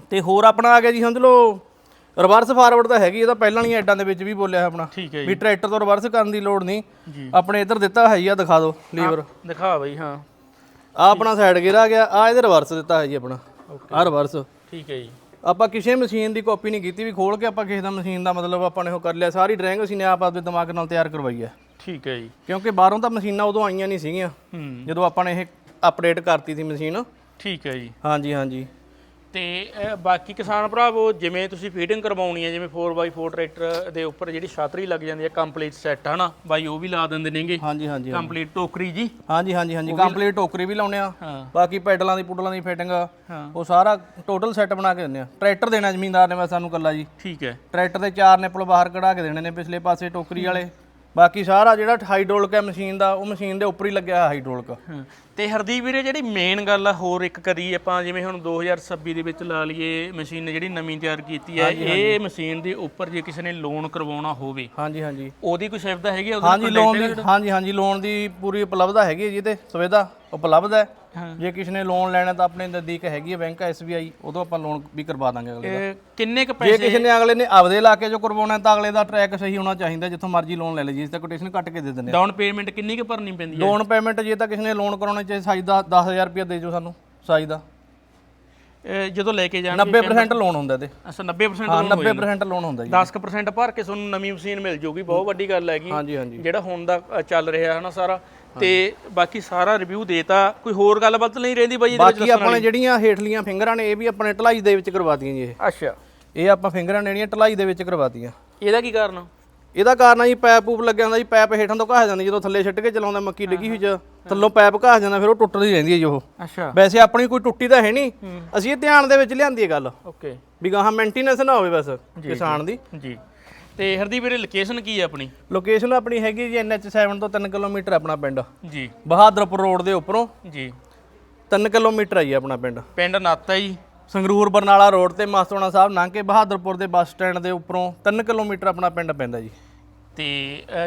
ਤੇ ਹੋਰ ਆਪਣਾ ਆ ਗਿਆ ਜੀ ਸਮਝ ਲਓ ਰਿਵਰਸ ਫਾਰਵਰਡ ਤਾਂ ਹੈਗੀ ਇਹ ਤਾਂ ਪਹਿਲਾਂ ਵਾਲੀਆਂ ਐਡਾਂ ਦੇ ਵਿੱਚ ਵੀ ਬੋਲਿਆ ਆਪਣਾ। ਹੈ ਵੀ ਟਰੈਕਟਰ ਤੋਂ ਰਿਵਰਸ ਕਰਨ ਦੀ ਲੋੜ ਨਹੀਂ। ਆਪਣੇ ਇੱਧਰ ਦਿੱਤਾ ਹੈ ਜੀ ਆ ਦਿਖਾ ਦਿਓ ਲੀਵਰ। ਦਿਖਾ ਬਈ ਹਾਂ। ਆ ਆਪਣਾ ਸਾਈਡ ਗੇਅਰ ਆ ਗਿਆ ਆ ਇਹਦੇ ਰਿਵਰਸ ਦਿੱਤਾ ਹੈ ਜੀ ਆਪਣਾ। ਆ ਰਿਵਰਸ। ਠੀਕ ਹੈ ਜੀ। ਆਪਾਂ ਕਿਸੇ ਮਸ਼ੀਨ ਦੀ ਕਾਪੀ ਨਹੀਂ ਕੀਤੀ ਵੀ ਖੋਲ ਕੇ ਆਪਾਂ ਕਿਸੇ ਦਾ ਮਸ਼ੀਨ ਦਾ ਮਤਲਬ ਆਪਾਂ ਨੇ ਉਹ ਕਰ ਲਿਆ। ਸਾਰੀ ਡਰਾਇੰਗ ਅਸੀਂ ਨੇ ਆਪ ਆਪਦੇ ਦਿਮਾਗ ਨਾਲ ਤਿਆਰ ਕਰਵਾਈ ਹੈ। ਠੀਕ ਹੈ ਜੀ। ਕਿਉਂਕਿ ਬਾਹਰੋਂ ਤਾਂ ਮਸ਼ੀਨਾਂ ਉਦੋਂ ਆਈਆਂ ਨਹੀਂ ਸੀਗੀਆਂ। ਜਦੋਂ ਆਪਾਂ ਨੇ ਇਹ ਅਪਡੇਟ ਕਰਤੀ ਸੀ ਮਸ਼ੀਨ। ਠੀਕ ਹੈ ਜੀ। ਹਾਂਜੀ ਹਾਂਜੀ। ਤੇ ਬਾਕੀ ਕਿਸਾਨ ਭਰਾਵੋ ਜਿਵੇਂ ਤੁਸੀਂ ਫੀਡਿੰਗ ਕਰਵਾਉਣੀ ਹੈ ਜਿਵੇਂ 4x4 ਟਰੈਕਟਰ ਦੇ ਉੱਪਰ ਜਿਹੜੀ ਛਾਤਰੀ ਲੱਗ ਜਾਂਦੀ ਹੈ ਕੰਪਲੀਟ ਸੈੱਟ ਹਨਾ? ਬਾਈ ਉਹ ਵੀ ਲਾ ਦਿੰਦੇ ਨੇਗੇ। ਹਾਂਜੀ ਹਾਂਜੀ ਕੰਪਲੀਟ ਟੋਕਰੀ ਜੀ। ਹਾਂਜੀ ਹਾਂਜੀ ਹਾਂਜੀ। ਕੰਪਲੀਟ ਟੋਕਰੀ ਵੀ ਲਾਉਨੇ ਆ। ਹਾਂ। ਬਾਕੀ ਪੈਡਲਾਂ ਦੀ ਪੁੱਡਲਾਂ ਦੀ ਫਿਟਿੰਗ ਹਾਂ। ਉਹ ਸਾਰਾ ਟੋਟਲ ਸੈੱਟ ਬਣਾ ਕੇ ਦਿੰਦੇ ਆ। ਟਰੈਕਟਰ ਦੇਣਾ ਜ਼ਮੀਨਦਾਰ ਨੇ ਬਸ ਸਾਨੂੰ ਕੱਲਾ ਜੀ। ਠੀਕ ਹੈ। ਟਰੈਕਟਰ ਦੇ ਚਾਰ ਨਿਪਲ ਬਾਹਰ ਕਢਾ ਕੇ ਦੇਣੇ ਨੇ ਪਿਛਲੇ ਪਾਸੇ ਟੋਕਰੀ ਵਾਲੇ। ਬਾਕੀ ਸਾਰਾ ਜਿਹੜਾ ਹਾਈਡ੍ਰੋਲਿਕ ਹੈ ਮਸ਼ੀਨ ਦਾ ਉਹ ਮਸ਼ੀਨ ਦੇ ਉੱਪਰ ਹੀ ਲੱਗਿਆ ਹੈ ਹਾਈਡ੍ਰੋਲਿਕ। ਹਾਂ ਤੇ ਹਰਦੀਪ ਵੀਰੇ ਜਿਹੜੀ ਮੇਨ ਗੱਲ ਆ ਹੋਰ ਇੱਕ ਕਰੀ ਆਪਾਂ ਜਿਵੇਂ ਹੁਣ 2026 ਦੇ ਵਿੱਚ ਲਾ ਲਈਏ ਮਸ਼ੀਨ ਜਿਹੜੀ ਨਵੀਂ ਤਿਆਰ ਕੀਤੀ ਹੈ ਇਹ ਮਸ਼ੀਨ ਦੇ ਉੱਪਰ ਜੇ ਕਿਸੇ ਨੇ ਲੋਨ ਕਰਵਾਉਣਾ ਹੋਵੇ ਹਾਂਜੀ ਹਾਂਜੀ। ਉਹਦੀ ਕੋਈ ਸੁਵਿਧਾ ਹੈਗੀ ਆ ਉਹਦੇ ਹਾਂਜੀ ਲੋਨ ਦੀ ਹਾਂਜੀ ਹਾਂਜੀ ਲੋਨ ਦੀ ਪੂਰੀ ਉਪਲਬਧਤਾ ਹੈਗੀ ਹੈ ਜੀ ਤੇ ਸੁਵਿਧਾ। ਉਪਲਬਧ ਹੈ। ਜੇ ਕਿਸੇ ਨੇ ਲੋਨ ਲੈਣਾ ਤਾਂ ਆਪਣੇ ਨਜ਼ਦੀਕ ਹੈਗੀ ਹੈ ਬੈਂਕ ਐਸਬੀਆਈ ਉਦੋਂ ਆਪਾਂ ਲੋਨ ਵੀ ਕਰਵਾ ਦਾਂਗੇ ਅਗਲੇ ਦਾ। ਇਹ ਕਿੰਨੇ ਕੁ ਜੇ ਪੈਸੇ ਕਿਸੇ ਨੇ ਅਗਲੇ ਨੇ ਆਪਦੇ ਇਲਾਕੇ 'ਚੋਂ ਕਰਵਾਉਣਾ ਤਾਂ ਅਗਲੇ ਦਾ ਟਰੈਕ ਸਹੀ ਹੋਣਾ ਚਾਹੀਦਾ ਜਿੱਥੋਂ ਮਰਜ਼ੀ ਲੋਨ ਲੈ ਲੈ ਜੀ ਇਸ ਤੇ ਕੋਟੇਸ਼ਨ ਕੱਟ ਕੇ ਦੇ ਦਿੰਦੇ ਆ। ਡਾਊਨ ਪੇਮੈਂਟ ਕਿੰਨੀ ਕੁ ਭਰਨੀ ਪੈਂਦੀ ਹੈ? ਲੋਨ ਪੇਮੈਂਟ ਜੇ ਤਾਂ ਕਿਸੇ ਨੇ ਲੋਨ ਕਰਾਉਣਾ ਚਾਹੇ ਸਾਈਜ਼ ਦਾ 10000 ਰੁਪਏ ਦੇ ਦਿਓ ਸਾਨੂੰ ਸਾਈਜ਼ ਦਾ। ਇਹ ਜਦੋਂ ਲੈ ਕੇ ਜਾਣਗੇ 90% ਲੋਨ ਹੁੰਦਾ ਇਹਦੇ। ਅੱਛਾ 90% ਹਾਂ ਲੋਨ ਹੋ 90% ਲੋਨ ਹੁੰਦਾ ਜੀ। 10% ਭਰ ਕੇ ਤੁਹਾਨੂੰ ਨਵੀਂ ਮਸ਼ੀਨ ਮਿਲ ਜੂਗੀ ਬਹੁਤ ਵੱਡੀ ਗੱਲ ਹੈਗੀ। ਹਾਂਜੀ ਹਾਂਜੀ। ਜਿਹੜਾ ਹੁਣ ਦਾ ਅ, ਚੱਲ ਰਿਹਾ ਹੈ ਨਾ ਸਾਰਾ ਤੇ ਬਾਕੀ ਸਾਰਾ ਰਿਵਿਊ ਦੇਤਾ ਕੋਈ ਹੋਰ ਗੱਲਬਾਤ ਨਹੀਂ ਰਹਿੰਦੀ ਬਾਈ ਇਹਦੇ ਵਿੱਚ ਬਾਕੀ ਆਪਣੇ ਜਿਹੜੀਆਂ ਹੇਠਲੀਆਂ ਫਿੰਗਰਾਂ ਨੇ ਇਹ ਵੀ ਆਪਣੇ ਢਲਾਈ ਦੇ ਵਿੱਚ ਕਰਵਾਤੀਆਂ ਜੀ ਇਹ। ਅੱਛਾ। ਇਹ ਆਪਾਂ ਫਿੰਗਰਾਂ ਨੇ ਜਿਹੜੀਆਂ ਢਲਾਈ ਦੇ ਵਿੱਚ ਕਰਵਾਤੀਆਂ। ਇਹਦਾ ਕੀ ਕਾਰਨ? ਇਹਦਾ ਕਾਰਨ ਆ ਜੀ ਪੈਪ ਪੂਪ ਲੱਗਿਆ ਹੁੰਦਾ ਜੀ ਪੈਪ ਹੇਠਾਂ ਤੋਂ ਘਾਹ ਜਾਂਦੀ ਜਦੋਂ ਥੱਲੇ ਛੱਡ ਕੇ ਚਲਾਉਂਦਾ ਮੱਕੀ ਲੱਗੀ ਹੋਈ ਚ ਥੱਲੋਂ ਪੈਪ ਘਾਹ ਜਾਂਦਾ ਫਿਰ ਉਹ ਟੁੱਟਦੀ ਰਹਿੰਦੀ ਹੈ ਜੀ ਉਹ। ਅੱਛਾ। ਵੈਸੇ ਆਪਣੀ ਕੋਈ ਟੁੱਟੀ ਤਾਂ ਹੈ ਨਹੀਂ ਅਸੀਂ ਇਹ ਧਿਆਨ ਦੇ ਵਿੱਚ ਲਿਆਂਦੀ ਹੈ ਗੱਲ। ਓਕੇ। ਵੀ ਗਾਹਾਂ ਮੇਨਟੇਨੈਂਸ ਨਾ ਹੋਵੇ ਬਸ ਕਿਸਾਨ ਦੀ। ਜੀ। ਤੇ ਹਰਦੀਪ ਵੀਰੇ ਲੋਕੇਸ਼ਨ ਕੀ ਹੈ ਆਪਣੀ? ਲੋਕੇਸ਼ਨ ਆਪਣੀ ਹੈਗੀ ਜੀ NH7 ਤੋਂ 3 ਕਿਲੋਮੀਟਰ ਆਪਣਾ ਪਿੰਡ। ਜੀ। ਬਹਾਦਰਪੁਰ ਰੋਡ ਦੇ ਉੱਪਰੋਂ ਜੀ। 3 ਕਿਲੋਮੀਟਰ ਹੈ ਜੀ ਆਪਣਾ ਪਿੰਡ। ਪਿੰਡ ਨਾਤਾ ਜੀ। ਸੰਗਰੂਰ ਬਰਨਾਲਾ ਰੋਡ ਤੇ ਮਾਸਤੋਣਾ ਸਾਹਿਬ ਲੰਘ ਕੇ ਬਹਾਦਰਪੁਰ ਦੇ ਬੱਸ ਸਟੈਂਡ ਦੇ ਉੱਪਰੋਂ 3 ਕਿਲੋਮੀਟਰ ਆਪਣਾ ਪਿੰਡ ਪੈਂਦਾ ਜੀ। ਤੇ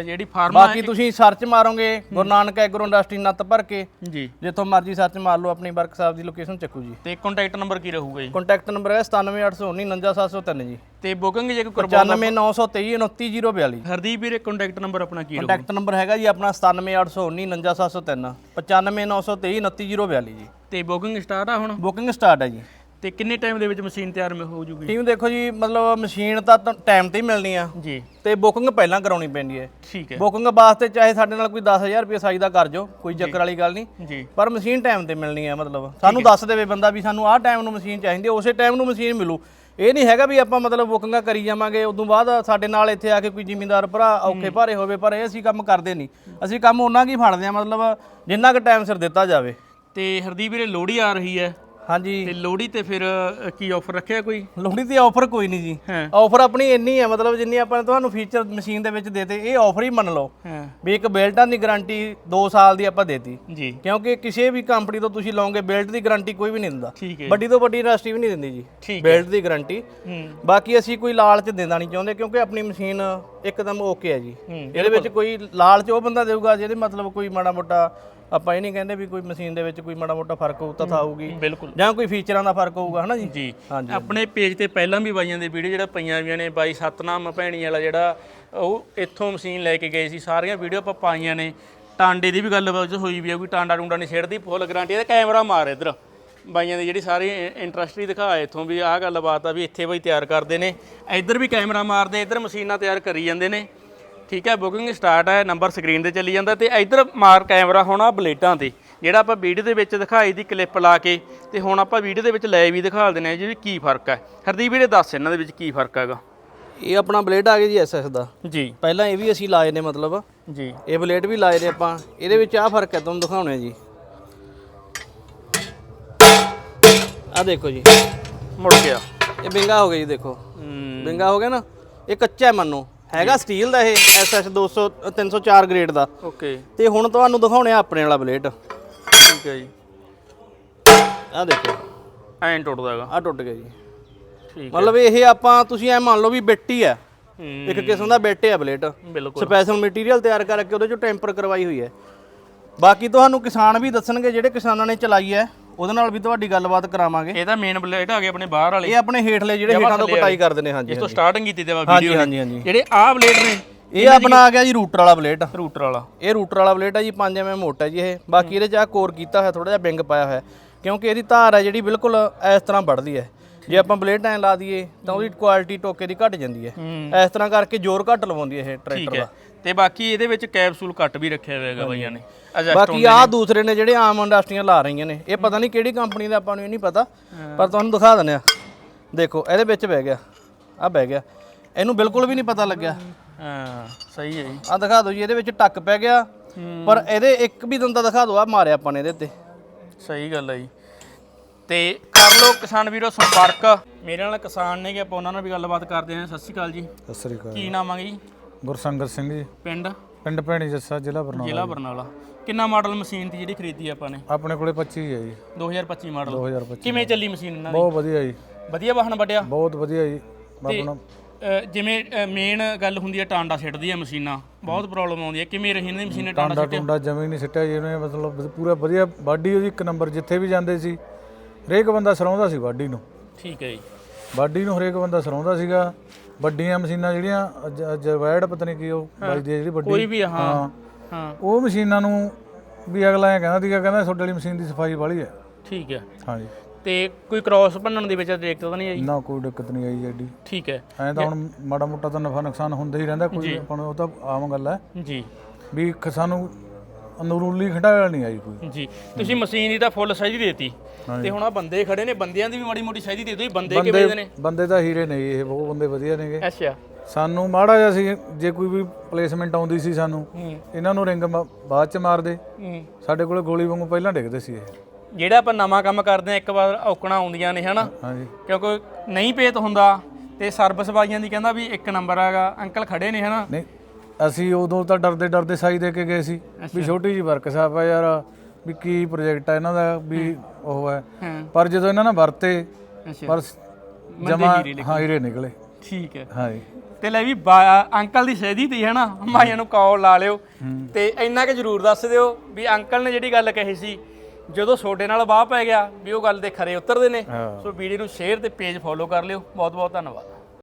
ਜਿਹੜੀ ਫਾਰਮਾ ਬਾਕੀ ਤੁਸੀਂ ਸਰਚ ਮਾਰੋਗੇ ਗੁਰੂ ਨਾਨਕ ਐਗਰੋ ਇੰਡਸਟਰੀ ਨੱਤ ਭਰ ਕੇ ਜੀ। ਜਿੱਥੋਂ ਮਰਜ਼ੀ ਸਰਚ ਮਾਰ ਲਓ ਆਪਣੀ ਵਰਕ ਸਾਹਿਬ ਦੀ ਲੋਕੇਸ਼ਨ ਚੱਕੂ ਜੀ। ਤੇ ਕੰਟੈਕਟ ਨੰਬਰ ਕੀ ਰਹੂਗਾ ਜੀ? ਕੰਟੈਕਟ ਨੰਬਰ ਹੈ 9781999703 ਜੀ। ਤੇ ਬੁਕਿੰਗ ਜੇ ਕੋਈ ਕਰਵਾ 95923 ਹਰਦੀਪ ਵੀਰੇ ਕੰਟੈਕਟ ਨੰਬਰ ਆਪਣਾ ਕੀ ਰਹੂ ਕੰਟੈਕਟ ਨੰਬਰ ਹੈਗਾ ਜੀ ਆਪਣਾ 9781999703 95923 ਜੀ। ਤੇ ਬੁਕਿੰਗ ਸਟਾਰਟ ਆ ਹੁਣ? ਬੁਕਿੰਗ ਸਟਾਰਟ ਹੈ ਜੀ। ਤੇ ਕਿੰਨੇ ਟਾਈਮ ਦੇ ਵਿੱਚ ਮਸ਼ੀਨ ਤਿਆਰ ਮ- ਹੋ ਜੂਗੀ? ਟੀਮ ਦੇਖੋ ਜੀ ਮਤਲਬ ਮਸ਼ੀਨ ਤਾਂ ਟਾਈਮ ਤੇ ਹੀ ਮਿਲਣੀ ਆ। ਜੀ। ਤੇ ਬੁਕਿੰਗ ਪਹਿਲਾਂ ਕਰਾਉਣੀ ਪੈਂਦੀ ਹੈ। ਠੀਕ ਹੈ। ਬੁਕਿੰਗ ਵਾਸਤੇ ਚਾਹੇ ਸਾਡੇ ਨਾਲ ਕੋਈ 10000 ਰੁਪਏ ਸਾਈ ਦਾ ਕਰ ਜਾਓ ਕੋਈ ਚੱਕਰ ਵਾਲੀ ਗੱਲ ਨਹੀਂ। ਜੀ। ਪਰ ਮਸ਼ੀਨ ਟਾਈਮ ਤੇ ਮਿਲਣੀ ਹੈ ਮਤਲਬ। ਸਾਨੂੰ ਦੱਸ ਦੇਵੇ ਬੰਦਾ ਵੀ ਸਾਨੂੰ ਆਹ ਟਾਈਮ ਨੂੰ ਮਸ਼ੀਨ ਚਾਹੀਦੀ ਹੈ ਉਸੇ ਟਾਈਮ ਨੂੰ ਮਸ਼ੀਨ ਮਿਲੂ। ਇਹ ਨਹੀਂ ਹੈਗਾ ਵੀ ਆਪਾਂ ਮਤਲਬ ਬੁਕਿੰਗਾਂ ਕਰੀ ਜਾਵਾਂਗੇ ਉਦੋਂ ਬਾਅਦ ਸਾਡੇ ਨਾਲ ਇੱਥੇ ਆ ਕੇ ਕੋਈ ਜ਼ਿਮੀਂਦਾਰ ਭਰਾ ਔਖੇ ਭਾਰੇ ਹੋਵੇ ਪਰ ਇਹ ਅਸੀਂ ਕੰਮ ਕਰਦੇ ਨਹੀਂ। ਅਸੀਂ ਕੰਮ ਉਹਨਾਂ ਕੀ ਫੜਦੇ ਆ ਮਤਲਬ ਜਿੰਨਾ ਕੁ ਟਾਈਮ ਸਿਰ ਦਿੱਤਾ ਜਾਵੇ। ਤੇ ਹਰਦੀਪ ਵੀਰੇ ਲੋਹੜੀ ਆ ਰਹੀ ਹੈ। ਹਾਂਜੀ। ਤੇ ਲੋਹੜੀ ਤੇ ਫਿਰ ਅ, ਕੀ ਆਫਰ ਰੱਖਿਆ ਕੋਈ? ਲੋਹੜੀ ਤੇ ਆਫਰ ਕੋਈ ਨਹੀਂ ਜੀ। ਹਾਂ। ਆਫਰ ਆਪਣੀ ਇੰਨੀ ਹੈ ਮਤਲਬ ਜਿੰਨੀ ਆਪਾਂ ਨੇ ਤੁਹਾਨੂੰ ਫੀਚਰ ਮਸ਼ੀਨ ਦੇ ਵਿੱਚ ਦੇਤੇ ਇਹ ਆਫਰ ਹੀ ਮੰਨ ਲਓ। ਹਾਂ। ਵੀ ਇੱਕ ਬੈਲਟਾਂ ਦੀ ਗਾਰੰਟੀ 2 ਸਾਲ ਦੀ ਆਪਾਂ ਦੇਤੀ। ਜੀ। ਕਿਉਂਕਿ ਕਿਸੇ ਵੀ ਕੰਪਨੀ ਤੋਂ ਤੁਸੀਂ ਲਓਗੇ ਬੈਲਟ ਦੀ ਗਾਰੰਟੀ ਕੋਈ ਵੀ ਨਹੀਂ ਦਿੰਦਾ। ਠੀਕ ਹੈ। ਵੱਡੀ ਤੋਂ ਵੱਡੀ ਇੰਡਸਟਰੀ ਵੀ ਨਹੀਂ ਦਿੰਦੀ ਜੀ। ਠੀਕ ਬੈਲਟ ਦੀ ਗਾਰੰਟੀ ਹੂੰ। ਬਾਕੀ ਅਸੀਂ ਕੋਈ ਲਾਲਚ ਦਿੰਦਾ ਨਹੀਂ ਚਾਹੁੰਦੇ ਕਿਉਂਕਿ ਆਪਣੀ ਮਸ਼ੀਨ ਇੱਕਦਮ ਓਕੇ ਹੈ ਜੀ। ਹੂੰ, ਇਹਦੇ ਵਿੱਚ ਕੋਈ ਲਾਲਚ ਉਹ ਬੰਦਾ ਦੇਊਗਾ ਜਿਹਦੇ ਮਤਲਬ ਕੋਈ ਮਾੜਾ ਮੋਟਾ ਆਪਾਂ ਇਹ ਨਹੀਂ ਕਹਿੰਦੇ ਵੀ ਕੋਈ ਮਸ਼ੀਨ ਦੇ ਵਿੱਚ ਕੋਈ ਮਾੜਾ ਮੋਟਾ ਫ਼ਰਕ ਹੋਊ ਤਾਂ ਆਊਗੀ ਬਿਲਕੁਲ। ਜਾਂ ਕੋਈ ਫੀਚਰਾਂ ਦਾ ਫ਼ਰਕ ਹੋਊਗਾ ਹਨਾ ਜੀ? ਜੀ। ਹਾਂਜੀ। ਆਪਣੇ ਪੇਜ ਤੇ ਪਹਿਲਾਂ ਵੀ ਬਾਈਆਂ ਦੇ ਵੀਡੀਓ ਜਿਹੜਾ ਪਈਆਂ ਵੀਆਂ ਨੇ ਬਾਈ ਸਤਨਾਮ ਭੈਣੀ ਵਾਲਾ ਜਿਹੜਾ ਉਹ ਇੱਥੋਂ ਮਸ਼ੀਨ ਲੈ ਕੇ ਗਏ ਸੀ। ਸਾਰੀਆਂ ਵੀਡੀਓ ਆਪਾਂ ਪਾਈਆਂ ਨੇ। ਟਾਂਡੇ ਦੀ ਵੀ ਗੱਲ ਬਾਅਦ 'ਚ ਹੋਈ ਵੀ ਆ ਕੋਈ ਟਾਂਡਾ ਟੁੰਡਾ ਨਹੀਂ ਛੇੜਦੀ ਫੁੱਲ ਗਾਰੰਟੀ ਇਹਦਾ ਕੈਮਰਾ ਮਾਰ ਇੱਧਰ। ਬਾਈਆਂ ਦੀ ਜਿਹੜੀ ਸਾਰੀ ਇੰਟਰਸਟ ਦਿਖਾ ਇੱਥੋਂ ਵੀ ਆਹ ਗੱਲਬਾਤ ਆ ਵੀ ਇੱਥੇ ਬਾਈ ਤਿਆਰ ਕਰਦੇ ਨੇ। ਇੱਧਰ ਵੀ ਕੈਮਰਾ ਮਾਰਦੇ ਇੱਧਰ ਮਸ਼ੀਨਾਂ ਤਿਆਰ ਕਰੀ ਜਾਂਦੇ ਨੇ। ਠੀਕ ਹੈ ਬੁਕਿੰਗ ਸਟਾਰਟ ਹੈ ਨੰਬਰ ਸਕਰੀਨ ਤੇ ਚੱਲੀ ਜਾਂਦਾ ਤੇ ਇੱਧਰ ਮਾਰ ਕੈਮਰਾ ਹੋਣਾ ਬਲੇਡਾਂ ਤੇ। ਜਿਹੜਾ ਆਪਾਂ ਵੀਡੀਓ ਦੇ ਵਿੱਚ ਦਿਖਾਈ ਦੀ ਕਲਿੱਪ ਲਾ ਕੇ ਤੇ ਹੁਣ ਆਪਾਂ ਵੀਡੀਓ ਦੇ ਵਿੱਚ ਲੈ ਵੀ ਦਿਖਾ ਦਿੰਦੇ ਆ ਜੀ ਵੀ ਕੀ ਫ਼ਰਕ ਹੈ। ਹਰਦੀਪ ਵੀਰੇ ਦੱਸ ਇਹਨਾਂ ਦੇ ਵਿੱਚ ਕੀ ਫ਼ਰਕ ਹੈਗਾ? ਇਹ ਆਪਣਾ ਬਲੇਡ ਆ ਗਿਆ ਜੀ ਐਸਐਸ ਦਾ। ਜੀ। ਪਹਿਲਾਂ ਇਹ ਵੀ ਅਸੀਂ ਲਾਏ ਨੇ ਮਤਲਬ। ਜੀ। ਇਹ ਬਲੇਡ ਵੀ ਲਾਏ ਨੇ ਆਪਾਂ। ਇਹਦੇ ਵਿੱਚ ਆਹ ਫ਼ਰਕ ਹੈ ਤੁਹਾਨੂੰ ਦਿਖਾਉਣੇ ਆ ਜੀ। ਆਹ ਦੇਖੋ ਜੀ। ਮੁੜ ਗਿਆ ਇਹ ਬਿੰਗਾ ਹੋ ਗਿਆ ਜੀ ਦੇਖੋ। ਬਿੰਗਾ ਹੋ ਗਿਆ ਨਾ। ਇਹ ਕੱਚਾ ਹੈ ਮੰਨੋ। ਹੈਗਾ ਸਟੀਲ ਦਾ ਇਹ ਐਸਐਸ 200 304 ਗ੍ਰੇਡ ਦਾ। ਓਕੇ ਤੇ ਹੁਣ ਤੁਹਾਨੂੰ ਦਿਖਾਉਣੇ ਆ ਆਪਣੇ ਵਾਲਾ ਬਲੇਡ ਠੀਕ ਹੈ ਜੀ। ਆਹ ਦੇਖੋ। ਐਂ ਟੁੱਟਦਾ ਹੈਗਾ। ਆਹ ਟੁੱਟ ਗਿਆ ਜੀ। ਠੀਕ ਮਤਲਬ ਇਹ ਆਪਾਂ ਤੁਸੀਂ ਐ ਮੰਨ ਲਓ ਵੀ ਬਿੱਟੀ ਹੈ। ਇੱਕ ਕਿਸਮ ਦਾ ਬਿੱਟ ਹੈ ਬਲੇਡ ਬਿਲਕੁਲ। ਸਪੈਸ਼ਲ ਮਟੀਰੀਅਲ ਤਿਆਰ ਕਰਕੇ ਉਹਦੇ ਚੋਂ ਟੈਂਪਰ ਕਰਵਾਈ ਹੋਈ ਹੈ। ਬਾਕੀ ਤੁਹਾਨੂੰ ਕਿਸਾਨ ਵੀ ਦੱਸਣਗੇ ਜਿਹੜੇ ਕਿਸਾਨਾਂ ਨੇ ਚਲਾਈ ਹੈ ਉਹਦੇ ਨਾਲ ਵੀ ਤੁਹਾਡੀ ਗੱਲਬਾਤ ਕਰਾਵਾਂਗੇ। ਇਹਦਾ ਮੇਨ ਬਲੇਡ ਆ ਗਏ ਆਪਣੇ ਬਾਹਰ ਵਾਲੇ। ਇਹ ਆਪਣੇ ਹੇਠਲੇ ਜਿਹੜੇ ਹੇਠਾਂ ਤੋਂ ਕਟਾਈ ਕਰਦੇ ਨੇ ਹਾਂਜੀ ਇਸ ਤੋਂ ਸਟਾਰਟਿੰਗ ਕੀਤੀ ਤੇ ਵੀਡੀਓ ਹਾਂਜੀ ਹਾਂਜੀ ਜਿਹੜੇ ਆਹ ਬਲੇਡ ਨੇ ਇਹ ਆਪਣਾ ਆ ਗਿਆ ਜੀ ਰੂਟਰ ਵਾਲਾ ਬਲੇਡ। ਰੂਟਰ ਵਾਲਾ। ਇਹ ਰੂਟਰ ਵਾਲਾ ਬਲੇਡ ਹੈ ਜੀ 5 ਐਮਐਮ ਮੋਟਾ ਜੀ ਇਹ। ਬਾਕੀ ਇਹਦੇ ਚ ਆ ਕੋਰ ਕੀਤਾ ਹੋਇਆ ਥੋੜਾ ਜਿਹਾ ਬਿੰਗ ਪਾਇਆ ਹੋਇਆ। ਕਿਉਂਕਿ ਇਹਦੀ ਧਾਰ ਹੈ ਜਿਹੜੀ ਬਿਲਕੁਲ ਇਸ ਤਰ੍ਹਾਂ ਵੱਢਦੀ ਹੈ। ਜੇ ਆਪਾਂ ਬਲੇਡ ਐਂ ਲਾ ਦਈਏ ਤਾਂ ਉਹਦੀ ਕੁਆਲਿਟੀ ਟੋਕੇ ਦੀ ਘਟ ਜਾਂਦੀ ਹੈ। ਇਸ ਤਰ੍ਹਾਂ ਕਰਕੇ ਜ਼ੋਰ ਘੱਟ ਲਵਾਉਂਦੀ ਹੈ ਇਹ ਟਰੈਕਟਰ ਦਾ। ਤੇ ਬਾਕੀ ਇਹਦੇ ਵਿੱਚ ਕੈਪਸੂਲ ਕੱਟ ਵੀ ਰੱਖਿਆ ਹੋਇਆ ਹੈਗਾ ਬਾਈਆਂ ਨੇ। ਬਾਕੀ ਆ ਦੂਸਰੇ ਨੇ ਜਿਹੜੇ ਆਮ ਇੰਡਸਟਰੀਆਂ ਲਾ ਰਹੀਆਂ ਨੇ। ਇਹ ਪਤਾ ਨਹੀਂ ਕਿਹੜੀ ਕੰਪਨੀ ਦਾ ਆਪਾਂ ਨੂੰ ਇਹ ਨਹੀਂ ਪਤਾ। ਪਰ ਤੁਹਾਨੂੰ ਦਿਖਾ ਦਿੰਦੇ ਆ ਦੇਖੋ ਇਹਦੇ ਵਿੱਚ ਬਹਿ ਗਿਆ। ਆ ਬਹਿ ਗਿਆ। ਇਹਨੂੰ ਬਿਲਕੁਲ ਵੀ ਨਹੀਂ ਪਤਾ ਲੱਗਿਆ। ਹਾਂ ਸਹੀ ਹੈ ਜੀ। ਆ ਦਿਖਾ ਦਿਓ ਜੀ ਇਹਦੇ ਵਿੱਚ ਟੱਕ ਪੈ ਗਿਆ। ਪਰ ਇਹਦੇ ਇੱਕ ਵੀ ਦੰਦਾ ਦਿਖਾ ਦਿਓ ਆ ਮਾਰਿਆ ਆਪਾਂ ਨੇ ਇਹਦੇ ਤੇ ਸਹੀ ਗੱਲ ਹੈ ਜੀ। ਤੇ ਕਰ ਲਓ ਕਿਸਾਨ ਵੀਰੋ ਸੰਪਰਕ। ਮੇਰੇ ਨਾਲ ਕਿਸਾਨ ਨੇਗੇ ਆਪਾਂ ਉਹਨਾਂ ਨਾਲ ਵੀ ਗੱਲਬਾਤ ਕਰਦੇ ਹਾਂ। ਸਤਿ ਸ਼੍ਰੀ ਅਕਾਲ ਜੀ। ਸਤਿ ਸ੍ਰੀ ਅਕਾਲ। ਕੀ ਨਾਮ ਹੈ ਜੀ ਗੁਰਸੰਗਤ ਸਿੰਘ ਜੀ। ਪਿੰਡ? ਪਿੰਡ ਭੈਣੀ ਜੱਸਾ ਜ਼ਿਲ੍ਹਾ ਬਰਨਾਲਾ ਜ਼ਿਲ੍ਹਾ ਬਰਨਾਲਾ। ਕਿੰਨਾ ਮਾਡਲ ਮਸ਼ੀਨ ਦੀ ਜਿਹੜੀ ਖਰੀਦੀ ਆਪਾਂ ਨੇ? ਆਪਣੇ ਕੋਲੇ 25 ਹੈ ਜੀ। 2025 ਮਾਡਲ। 2025 ਕਿਵੇਂ ਚੱਲੀ ਮਸ਼ੀਨ ਇਹਨਾਂ ਦੀ? ਬਹੁਤ ਵਧੀਆ ਜੀ। ਵਧੀਆ ਵਾਹਨ ਵੱਡਿਆ ਬਹੁਤ ਵਧੀਆ ਜੀ। ਆਪਣਾ ਜਿਵੇਂ ਮੇਨ ਗੱਲ ਹੁੰਦੀ ਹੈ ਟਾਂਡਾ ਸਿੱਟਦੀ ਹੈ ਮਸ਼ੀਨਾਂ। ਬਹੁਤ ਪ੍ਰੋਬਲਮ ਆਉਂਦੀ ਹੈ। ਕਿਵੇਂ ਰਹੀ ਇਹਨਾਂ ਦੀ ਮਸ਼ੀਨਾਂ ਟਾਂਡਾ ਸਿੱਟਿਆ? ਟੁੰਡਾ ਜਮੀ ਨਹੀਂ ਸਿੱਟਿਆ ਜੀ ਇਹਨੇ ਮਤਲਬ ਪੂਰਾ ਵਧੀਆ ਬਾਡੀ ਉਹਦੀ ਇੱਕ ਨੰਬਰ ਜਿੱਥੇ ਵੀ ਜਾਂਦੇ ਸੀ ਹਰੇਕ ਬੰਦਾ ਸਰਾਉਂਦਾ ਸੀ ਬਾਡੀ ਨੂੰ। ਠੀਕ ਹੈ ਜੀ। ਬਾਡੀ ਨੂੰ ਹਰੇਕ ਬੰਦਾ ਸਰਾਉਂਦਾ ਸੀਗਾ। ਵੱਡੀਆਂ ਮਸ਼ੀਨਾਂ ਜਿਹੜੀਆਂ ਜਵੈਡ ਪਤਾ ਨਹੀਂ ਕੀ ਉਹ ਹੈ ਜਿਹੜੀ ਵੱਡੀ। ਕੋਈ ਵੀ ਹਾਂ ਹਾਂ। ਉਹ ਮਸ਼ੀਨਾਂ ਨੂੰ ਵੀ ਅਗਲਾ ਇਹ ਕਹਿੰਦਾ ਸੀਗਾ ਕਹਿੰਦਾ ਤੁਹਾਡੇ ਵਾਲੀ ਮਸ਼ੀਨ ਦੀ ਸਫ਼ਾਈ ਵਾਲੀ ਹੈ। ਠੀਕ ਹੈ। ਹਾਂਜੀ। ਤੇ ਕੋਈ ਕ੍ਰਾਸ ਭੰਨਣ ਦੇ ਵਿੱਚ ਦਿੱਕਤ ਤਾਂ ਨਹੀਂ ਆਈ? ਨਾ ਕੋਈ ਦਿੱਕਤ ਨਹੀਂ ਆਈ ਐਡੀ। ਠੀਕ ਹੈ। ਐਂ ਤਾਂ ਹੁਣ ਮਾੜਾ ਮੋਟਾ ਤਾਂ ਨਫਾ ਨੁਕਸਾਨ ਹੁੰਦਾ ਹੀ ਰਹਿੰਦਾ ਕੋਈ ਆਪਾਂ ਨੂੰ ਉਹ ਤਾਂ ਆਮ ਗੱਲ ਹੈ। ਜੀ। ਵੀ ਸਾਨੂੰ ਨਰੂਲੀ ਖੰਡਾਇਆ ਨਹੀਂ ਆਈ ਕੋਈ। ਜੀ। ਤੁਸੀਂ ਮਸ਼ੀਨ ਦੀ ਤਾਂ ਫੁੱਲ ਸਹਿਜੀ ਦੇਤੀ। ਤੇ ਹੁਣ ਆ ਬੰਦੇ ਖੜੇ ਨੇ ਬੰਦਿਆਂ ਦੀ ਵੀ ਮਾੜੀ ਮੋਟੀ ਸਹਿਜੀ ਦੇ ਦਿਓ ਬੰਦੇ ਕਿਵੇਂ ਦੇ ਨੇ ਬੰਦੇ ਤਾਂ ਹੀਰੇ ਨੇ ਇਹ ਬਹੁਤ ਬੰਦੇ ਵਧੀਆ ਨੇਗੇ। ਅੱਛਾ। ਸਾਨੂੰ ਮਾੜਾ ਜਿਹਾ ਸੀ ਜੇ ਕੋਈ ਵੀ ਪਲੇਸਮੈਂਟ ਆਉਂਦੀ ਸੀ ਸਾਨੂੰ ਇਹਨਾਂ ਨੂੰ ਰਿੰਗ ਬਾਅਦ ਚ ਮਾਰਦੇ। ਸਾਡੇ ਕੋਲੇ ਗੋਲੀ ਵਾਂਗੂ ਪਹਿਲਾਂ ਡਿੱਗਦੇ ਸੀ ਇਹ। ਜਿਹੜਾ ਆਪਾਂ ਨਵਾਂ ਕੰਮ ਕਰਦੇ ਆ ਇੱਕ ਵਾਰ ਔਕਣਾ ਆਉਂਦੀਆਂ ਨੇ ਹਨਾ? ਹਾਂਜੀ। ਕਿਉਂਕਿ ਨਹੀਂ ਪੇਤ ਹੁੰਦਾ ਤੇ ਸਰਵਿਸ ਵਾਲੀਆਂ ਦੀ ਕਹਿੰਦਾ ਵੀ ਇੱਕ ਨੰਬਰ ਹੈਗਾ ਅੰਕਲ ਖੜੇ ਨੇ ਹਨਾ? ਨਹੀਂ ਅਸੀਂ ਉਦੋਂ ਤਾਂ ਡਰਦੇ ਡਰਦੇ ਸਾਈ ਦੇ ਕੇ ਗਏ ਸੀ ਵੀ ਛੋਟੀ ਜੀ ਵਰਕਸ਼ਾਪ ਆ ਯਾਰ ਵੀ ਕੀ ਪ੍ਰੋਜੈਕਟ ਆ ਇਹਨਾਂ ਦਾ ਵੀ ਉਹ ਹੈ। ਪਰ ਜਦੋਂ ਇਹਨਾਂ ਨੇ ਵਰਤੇ ਪਰ ਜਮਾ ਹਾਂ ਹੀਰੇ ਨਿਕਲੇ। ਠੀਕ ਹੈ। ਹਾਂਜੀ। ਤੇ ਲੈ ਵੀ ਅੰਕਲ ਦੀ ਸਹਿਦੀ ਤੀ ਹਨਾ? ਮਾਈਆਂ ਨੂੰ ਕਾਲ ਲਾ ਲਿਓ। ਤੇ ਇੰਨਾ ਕਿ ਜਰੂਰ ਦੱਸ ਦਿਓ ਵੀ ਅੰਕਲ ਨੇ ਜਿਹੜੀ ਗੱਲ ਕਹੀ ਸੀ ਜਦੋਂ ਛੋਟੇ ਨਾਲ ਵਾਹ ਪੈ ਗਿਆ ਵੀ ਉਹ ਗੱਲ ਦੇ ਖਰੇ ਉਤਰਦੇ ਨੇ ਹਾਂ। ਸੋ ਵੀਡੀਓ ਨੂੰ ਸ਼ੇਅਰ ਤੇ ਪੇਜ ਫੋਲੋ ਕਰ ਲਿਓ ਬਹੁਤ ਬਹੁਤ ਧੰਨਵਾਦ